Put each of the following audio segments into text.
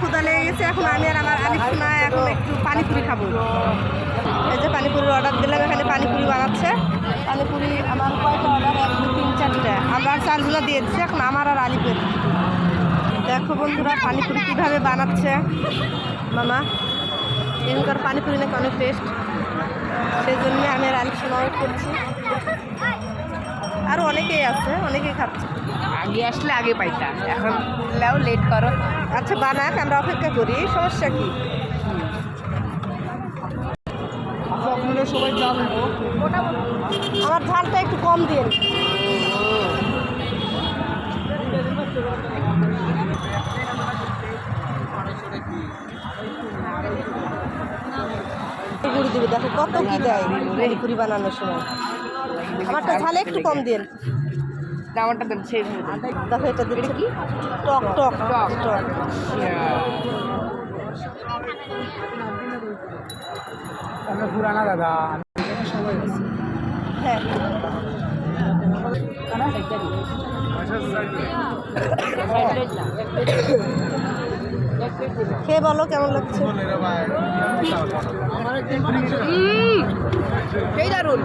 ক্ষুদা লেগে গেছে, এখন আমি আর আমার আলিফ সোনা এখন একটু পানিপুরি খাব। এই যে পানিপুরির অর্ডার দিলাম, এখানে পানিপুরি বানাচ্ছে। পানিপুরি আমার কয়টা অর্ডার? এক দু তিন, চারটে। আমরা চারগুলো দিয়ে দিচ্ছি, এখন আমার আর আলিফের। দেখো বন্ধুরা পানিপুরি কীভাবে বানাচ্ছে। মামা, এখানকার পানিপুরি নাকি অনেক টেস্ট সেই জন্য আমি আর আলিফ ওয়েট করছি। আরও অনেকেই আছে অনেকেই খাচ্ছে। আগে আসলে আগে পাইতাম এখন লাও লেট করো। আচ্ছা বানাক আমরা অপেক্ষা করি সমস্যা কি? আপনারা আমার ঝালটা একটু কম দিন গুড়ি দিবে দেখো কত কি দেয় পানিপুরি বানানোর সময়। আমারটা ঝালে একটু কম দিন আমারটা দেন। হয়ে দেখো এটা দিচ্ছে। কি? টক টক টক। টক। পুরানা দাদা। হ্যাঁ। খেয়ে বলো কেমন লাগছে? এই দারুণ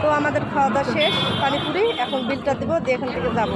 তো আমাদের খাওয়া দাওয়া শেষ পানিপুরি এখন বিলটা দিব দিয়ে এখান থেকে যাব।